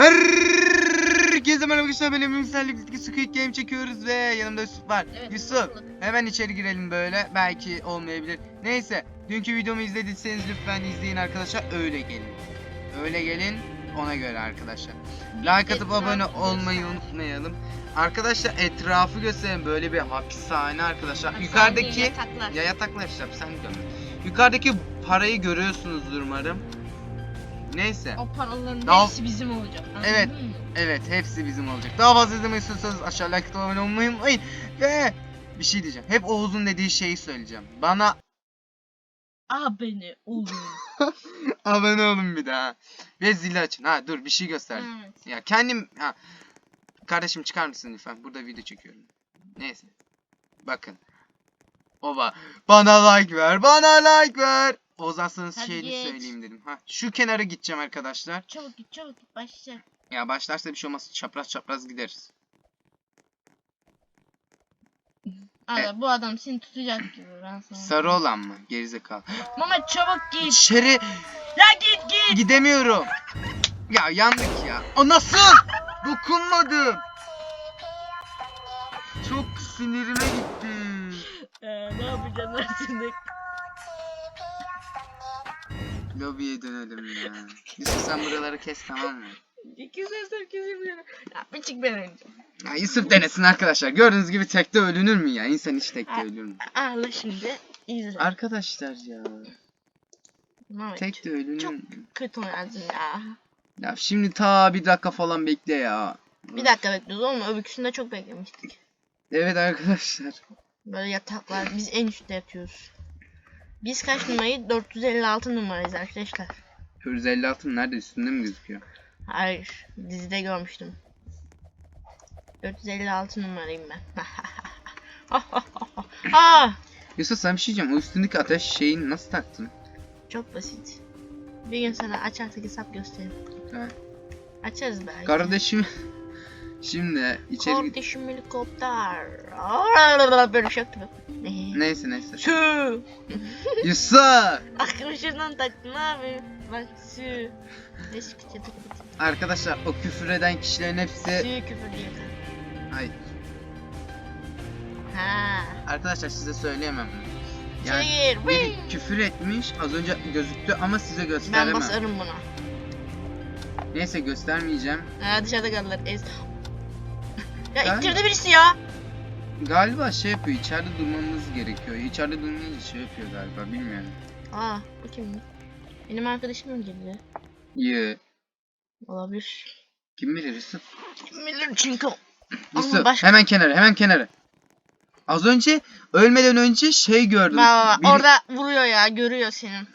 Herkese merhaba arkadaşlar benim birlikte Squid Game çekiyoruz ve yanımda Yusuf var. Evet, Yusuf bulduk. hemen içeri girelim böyle belki olmayabilir. Neyse dünkü videomu izlediyseniz lütfen izleyin arkadaşlar öyle gelin. Öyle gelin ona göre arkadaşlar. Like atıp abone olmayı unutmayalım. Arkadaşlar etrafı gösterin böyle bir hapishane arkadaşlar. Hapishane Yukarıdaki değil, yataklar. ya yataklar işte sen gömün. Yukarıdaki parayı görüyorsunuzdur umarım. Neyse. O paraların Daha- hepsi bizim olacak. anladın Evet. mı? Evet hepsi bizim olacak. Daha fazla izlemeyi istiyorsanız aşağı like abone olmayı unutmayın. Ve bir şey diyeceğim. Hep Oğuz'un dediği şeyi söyleyeceğim. Bana Abone olun. abone olun bir daha. Ve zili açın. Ha dur bir şey göster. evet. Ya kendim ha. Kardeşim çıkar mısın lütfen? Burada video çekiyorum. Neyse. Bakın. Oba. Bana like ver. Bana like ver. Oğuz Aslan'ın Hadi şeyini geç. söyleyeyim dedim. Ha şu kenara gideceğim arkadaşlar. Çabuk git çabuk git başla. Ya başlarsa bir şey olmaz. Çapraz çapraz gideriz. Aga bu adam seni tutacak gibi ben sana. Sarı olan mı? Gerizekalı. Mama çabuk git. İçeri Ya git git. gidemiyorum. Ya yandık ya. O nasıl? Dokunmadım. Çok sinirime gitti. Ee, ne yapacaksın artık? Lobiye dönelim ya. Yusuf sen buraları kes tamam mı? Güzel kesin Ya bir çık ben önce. Ya Yusuf denesin arkadaşlar. Gördüğünüz gibi tekte ölünür mü ya? İnsan hiç tekte ölür mü? Ağla şimdi. İzle. Arkadaşlar ya. Mehmet, Tekte ölünür Çok- mü? kötü oynadın ya. Ya şimdi ta bir dakika falan bekle ya. Bir dakika bekliyoruz oğlum öbürküsünde çok beklemiştik. Evet arkadaşlar. Böyle yataklar biz en üstte yatıyoruz. Biz kaç numarayı? 456 numarayız arkadaşlar. 456 nerede üstünde mi gözüküyor? Hayır dizide görmüştüm. 456 numarayım ben. Aa, Yusuf sen bir şey diyeceğim. O üstündeki ateş şeyini nasıl taktın? çok basit. Bir gün sana açarsak hesap göstereyim. Evet. Açarız belki. Kardeşim şimdi içeri. Kardeşim helikopter. Böyle şey. Neyse neyse. Sü. Yusuf! Aklım şuradan taktın abi. Bak kötü Arkadaşlar o küfür eden kişilerin hepsi Sü küfür diye. Ay Ha. arkadaşlar size söyleyemem. Yani, Yani biri küfür etmiş az önce gözüktü ama size Ben gösteremem. basarım buna. Neyse göstermeyeceğim. Ha dışarıda kaldılar. Ez. ya Ben- ittirdi birisi ya. Galiba şey yapıyor içeride durmamız gerekiyor. İçeride durmayınca şey yapıyor galiba bilmiyorum. Aa bu kim? Benim arkadaşım mı girdi? Ye. Olabilir. Kim bilir Yusuf? Kim bilir çünkü. Yusuf başka- hemen kenara hemen kenara. Az önce ölmeden önce şey gördüm. Baba Biri- orada vuruyor ya görüyor senin.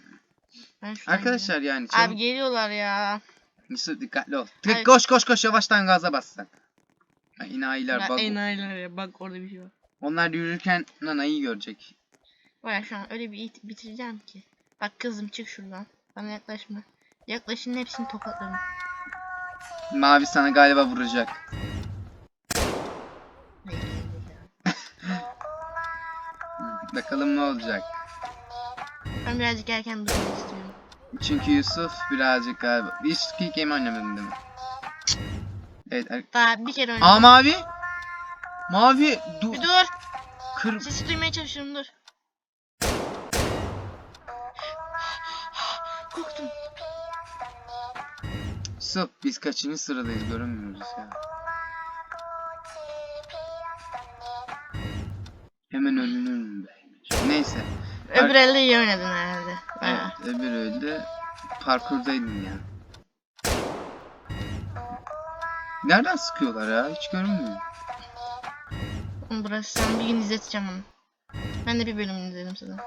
Arkadaşlar yani çabuk- Abi geliyorlar ya. Yusuf dikkatli ol. Koş koş koş yavaştan gaza bas sen. Ay, İnayiler Ya, bak. enayiler ya bak orada bir şey var. Onlar yürürken nanayı görecek. Baya şu an öyle bir it- bitireceğim ki. Bak kızım çık şuradan. Bana yaklaşma. Yaklaşın hepsini tokatlarım. Mavi sana galiba vuracak. Bakalım ne olacak. Ben birazcık erken durmak istiyorum. Çünkü Yusuf birazcık galiba. Hiç Squid Game oynamadın değil mi? Evet. er- Daha bir kere oynadım. Aa mavi. Mavi. Dur. Bir dur. Kır. Sesi duymaya çalışıyorum dur. Korktum. Yusuf biz kaçıncı sıradayız göremiyoruz ya. Hemen ölünür be? Neyse. Öbür elde iyi oynadın herhalde. Evet, öbür öldü. Parkurdaydın ya. Nereden sıkıyorlar ya? Hiç görünmüyor. Oğlum Burası sen bir gün izleteceğim onu. Ben de bir bölümünü izledim sana.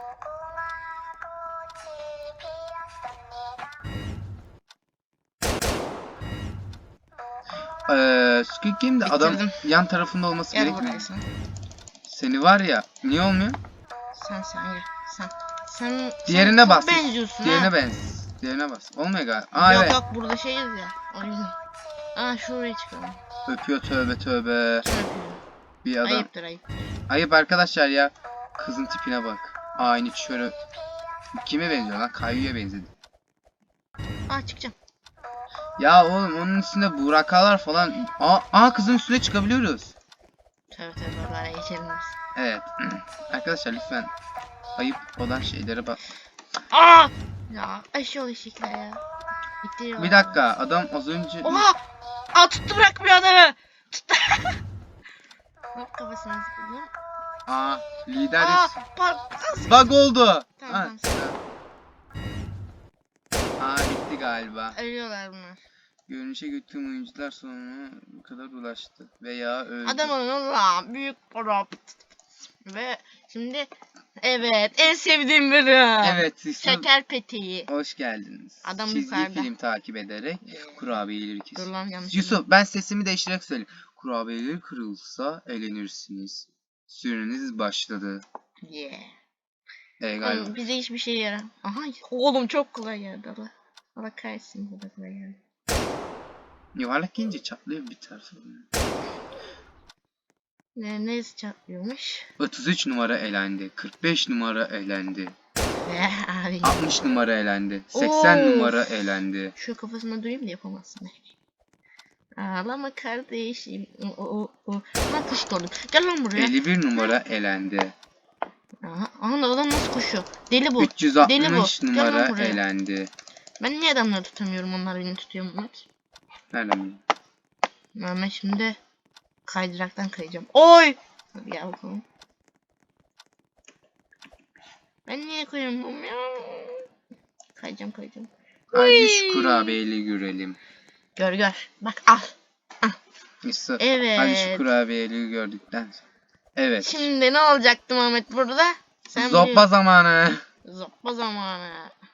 Ee, Squid Game'de adam Bitirdim. yan tarafında olması Gel gerekmiyor. buraya sen. Seni var ya, niye olmuyor? Sen sen gel. Sen. Sen Diğerine sen bas. Çok benziyorsun Diğerine ha. bens. Diğerine bas. Olmuyor galiba. Aa yok evet. yok burada şeyiz ya. O yüzden. Aa şuraya çıkalım. Öpüyor tövbe tövbe. Kim öpüyor? Bir adam. Ayıptır ayıp. Ayıp arkadaşlar ya. Kızın tipine bak. Aynı şöyle. Kime benziyor lan? Kayyu'ya benzedi. Aa çıkacağım. Ya oğlum onun üstünde burakalar falan. Aa, aa kızın üstüne çıkabiliyoruz. Tabii tabii oralara geçelim biz. Evet. Arkadaşlar lütfen ayıp olan şeylere bak. Aa! Ya eşyol eşikler ya. İttiriyorlar. Bir dakika adam az önce Oha! Aa tuttu bırakmıyor adamı. Tuttu. Hop kafasına zıpladım. Aa lider Aa! Par Bug oldu. Tamam, Ha, tamam. Aa bitti galiba. Ölüyorlar bunlar. Görünüşe götürdüğüm oyuncular sonuna bu kadar ulaştı. Veya öldü. Adam alın lan büyük para. Ve şimdi evet en sevdiğim bölüm. Evet siz Şeker peteği. hoş geldiniz. Adam Çizgi yukarıda. film takip ederek kurabiyeleri Dur kesin. lan yanlış. Yusuf ben sesimi değiştirerek söyleyeyim. Kurabiyeleri kırılsa eğlenirsiniz. Süreniz başladı. Yeah. E galiba. Oğlum, bize hiçbir şey yarar. Aha oğlum çok kolay geldi Allah. Allah kahretsin bu da kolay geldi. Yuvarlak yiyince çatlıyor biter sonra. Ne, neresi çatlıyormuş? 33 numara elendi. 45 numara elendi. Ve abi. 60 numara elendi. 80 Of. numara elendi. Şu kafasına duyayım da yapamazsın belki. Ağlama kardeşim. O, o, o. Lan kuş gördüm. Gel lan buraya. 51 numara elendi. Aha, aha da adam nasıl koşuyor? Deli bu. Deli 360 bu. Gel numara lan buraya. elendi. Ben niye adamları tutamıyorum onlar beni tutuyor Mehmet? Nereden bileyim? Mehmet şimdi kaydıraktan kayacağım. Oy! Hadi gel bakalım. Ben niye koyamıyorum ya? Kayacağım kayacağım. Hadi şu Uy. kurabiyeyi görelim. Gör gör. Bak al. Yusuf, Evet. Hadi şu kurabiyeyi gördükten sonra. Evet. Şimdi ne olacaktı Mehmet burada? Sen Zoppa biliyorsun. zamanı. Zoppa zamanı.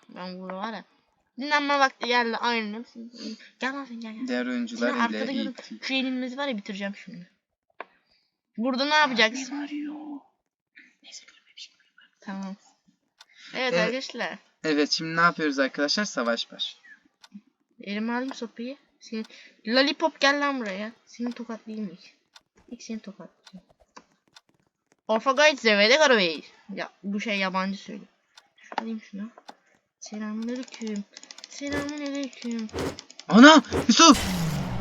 Ben burada var ya. Dinlenme vakti geldi aynen. Gel lan sen gel gel. Diğer Seni oyuncular arkada ile görün. ilk. Şu yenilmezi var ya bitireceğim şimdi. Burada ne yapacaksın? Neyse görmemişim. Tamam. Evet, Evet. arkadaşlar. Evet şimdi ne yapıyoruz arkadaşlar? Savaş baş. Elime alayım sopayı. Seni... Lollipop gel lan buraya. Seni tokatlayayım ilk. İlk seni tokatlayacağım. Orfagayt zevede karabeyiz. Ya bu şey yabancı söylüyor. Alayım şunu. Selamünaleyküm. Selamünaleyküm. Ana! Yusuf!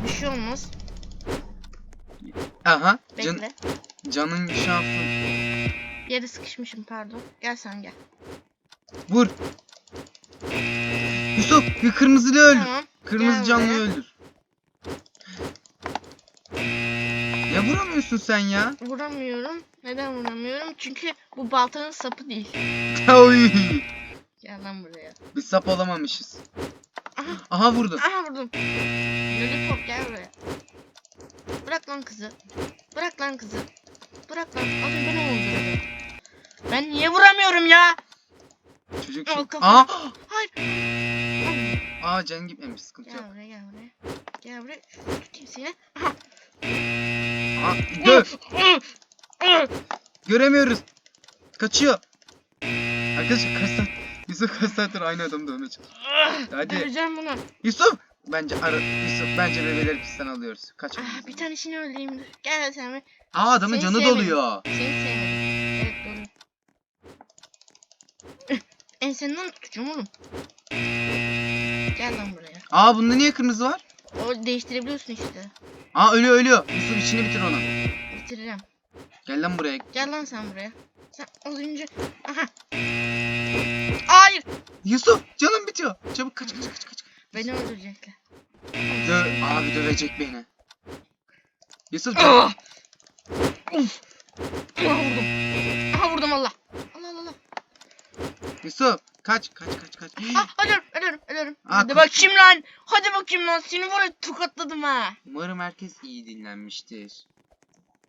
Bir şey olmaz. Aha. Can, Bekle. canın bir şansı. Yere sıkışmışım pardon. Gel sen gel. Vur. Yusuf bir kırmızılı öldür. Tamam. Kırmızı Gel canlıyı buraya. öldür. Ya vuramıyorsun sen ya. Vuramıyorum. Neden vuramıyorum? Çünkü bu baltanın sapı değil. Oy. Gel lan buraya. Biz sap olamamışız. Aha. Aha vurdun. Aha vurdum. Lollipop gel buraya. Bırak lan kızı. Bırak lan kızı. Bırak lan. Az önce öldürdüm. Ben niye vuramıyorum ya? Çocuk Al çok... kafana. Aa! Hayır. Aa can gitmemiş sıkıntı Gel yok. buraya gel buraya. Gel buraya. Tutayım seni. Aha. Aa, gö göremiyoruz. Kaçıyor. Arkadaşlar kaç saat... Yusuf kaç saattir aynı adamı dövmeye çalışıyor. Hadi. Döveceğim bunu. Yusuf! Bence ara... Yusuf bence bebeleri pistten alıyoruz. Kaç. Ah, bir tanesini öldüreyim dur. Gel sen. Aa adamın Seni canı sevmedim. doluyor. Seni sevmedim. Evet doğru. Ensenden tutacağım oğlum. Gel lan buraya. Aa bunda niye kırmızı var? O değiştirebiliyorsun işte. Aa ölüyor ölüyor. Yusuf içini bitir onu. Bitireceğim. Gel lan buraya. Gel lan sen buraya. Sen az önce... Aha. Hayır. Yusuf canım bitiyor. Çabuk kaç kaç kaç kaç. Beni öldürecekler. Dö abi dövecek beni. Yusuf can. Ah! Uf. Aha vurdum. Aha vurdum Allah. Allah Allah Allah. Yusuf kaç kaç kaç kaç. Ah ölüyorum ölüyorum ölüyorum. Aa, Hadi kız- bakayım lan. Hadi bakayım lan. Seni var ya tokatladım ha. Umarım herkes iyi dinlenmiştir.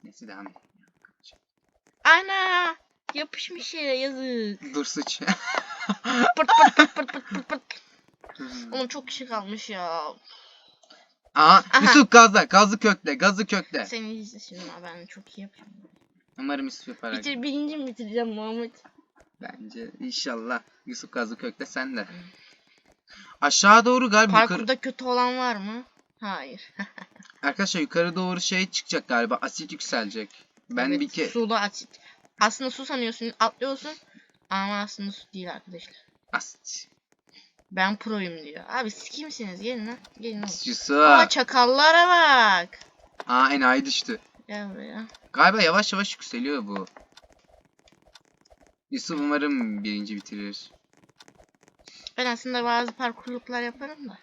Neyse devam et. Ana. Yapışmış yere yazık. Dur sıç. Pırt pırt pırt pırt pırt pırt pırt. Oğlum çok kişi kalmış ya. Aha, Aha. Yusuf gazla. Gazı kökle. Gazı kökle. Seni izle şimdi ha, ben çok iyi yapıyorum. Umarım Yusuf yapar. Bitir birinci mi bitireceğim Muhammed? Bence inşallah. Yusuf gazı kökle sen de. Aşağı doğru galiba yukarı... Parkurda kötü olan var mı? Hayır. Arkadaşlar yukarı doğru şey çıkacak galiba. Asit yükselecek. Ben Evet, bir ke... Suda asit. Aslında su sanıyorsun atlıyorsun. Ama aslında su değil arkadaşlar. Asit. Ben proyum diyor. Abi siz kimsiniz? Gelin lan. Gelin lan. Yusuf. Aa çakallara bak. Aa enayi düştü. Gel buraya. Galiba yavaş yavaş yükseliyor bu. Yusuf umarım birinci bitirir. Ben aslında bazı parkurluklar yaparım da.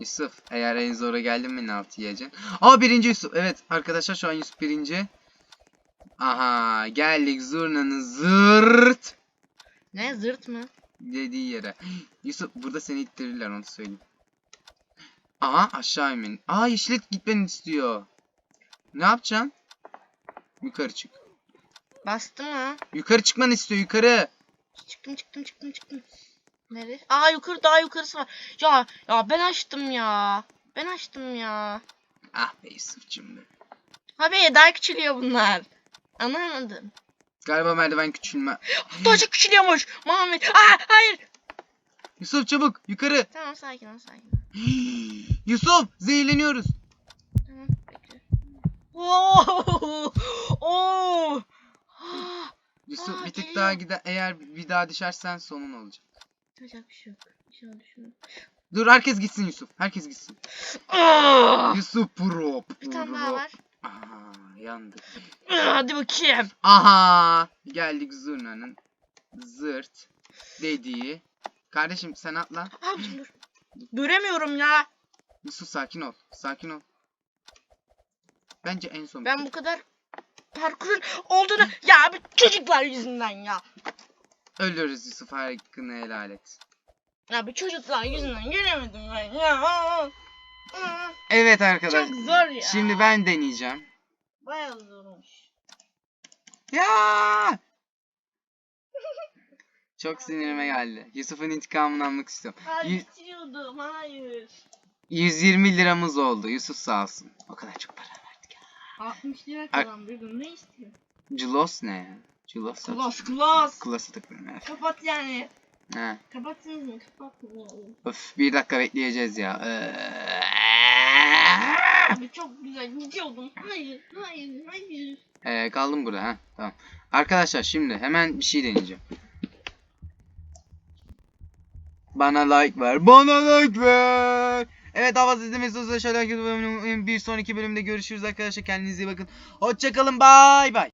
Yusuf eğer en zora geldin mi altı yiyeceksin. Aa birinci Yusuf. Evet arkadaşlar şu an Yusuf birinci. Aha geldik zurnanın zırt Ne zırt mı? dediği yere. Yusuf burada seni ittirirler onu söyleyeyim. Aha aşağı inmen. Aa yeşillik gitmeni istiyor. Ne yapacaksın? Yukarı çık. Bastı mı? Yukarı çıkmanı istiyor yukarı. Çıktım çıktım çıktım çıktım. Nereye? Aa yukarı daha yukarısı var. Ya ya ben açtım ya. Ben açtım ya. Ah be Yusuf'cum be. Abi daha küçülüyor bunlar. Anlamadım. Galiba merdiven küçülme. Çok küçülüyormuş. Muhammed. Aa hayır. Yusuf çabuk yukarı. Tamam sakin ol sakin ol. Yusuf zehirleniyoruz. Tamam bekle. Oo! Oo! Ah, Yusuf Aa, bir tık geliyor. daha gider eğer bir daha düşersen sonun olacak. Yapacak bir şey yok. Bir şey düşünüyorum. Dur herkes gitsin Yusuf. Herkes gitsin. Ah! Yusuf pro. Bir tane daha var. Aha yandık. Hadi bakayım. Aha geldik zurnanın zırt dediği. Kardeşim sen atla. Abi dur. Göremiyorum ya. Yusuf sakin ol. Sakin ol. Bence en son. Ben bu kadar parkurun olduğunu ya abi çocuklar yüzünden ya. Ölürüz Yusuf hakkını helal et. Ya bir çocuklar yüzünden göremedim ben ya. Evet arkadaşlar. Çok zor ya. Şimdi ben deneyeceğim. Bayağı zormuş. Ya! Çok sinirime geldi. Yusuf'un intikamını almak istiyorum. İstiyordum hayır. 120 liramız oldu. Yusuf sağ olsun. O kadar çok para verdik. 60 lira Ay- kazandırdım ne istiyor? Culos ne sat. Klas klas. Kulası tıklıyorum evet. Kapat yani. He. Kapatsınız mı? Kapatın. Öf bir dakika bekleyeceğiz ya. Ee, Abi çok güzel gidiyordum. Hayır hayır hayır. Ee, kaldım burada ha. Tamam. Arkadaşlar şimdi hemen bir şey deneyeceğim. Bana like ver. Bana like ver. Evet daha fazla izlemesi şöyle bir sonraki bölümde görüşürüz arkadaşlar. Kendinize iyi bakın. Hoşçakalın. Bay bay.